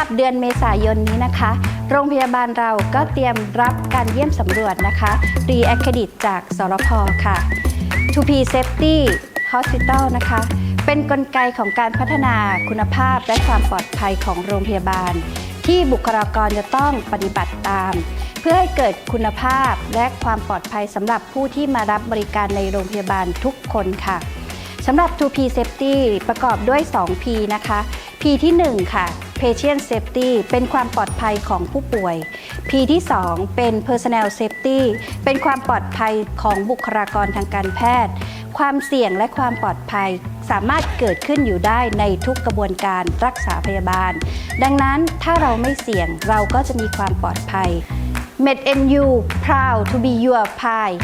รับเดือนเมษายนนี้นะคะ โรงพยาบาลเราก็เตรียมรับการเยี่ยมสำรวจนะคะรีแอคเครดิตจากสรพค่ะ 2P Safety Hospital นะคะ เป็นนกลไกของการพัฒนาคุณภาพและความปลอดภัยของโรงพยาบาล ที่บุคลากรจะต้องปฏิบัติตาม เพื่อให้เกิดคุณภาพและความปลอดภัยสำหรับผู้ที่มารับบริการในโรงพยาบาลทุกคนค่ะสำหรับ 2P Safety ประกอบด้วย 2P นะคะ P ที่ 1 ค่ะ Patient Safety เป็นความปลอดภัยของผู้ป่วย P ที่ 2 เป็น Personnel Safety เป็นความปลอดภัยของบุคลากรทางการแพทย์ ความเสี่ยงและความปลอดภัยสามารถเกิดขึ้นอยู่ได้ในทุกกระบวนการรักษาพยาบาล ดังนั้นถ้าเราไม่เสี่ยงเราก็จะมีความปลอดภัย MedNU proud to be your pie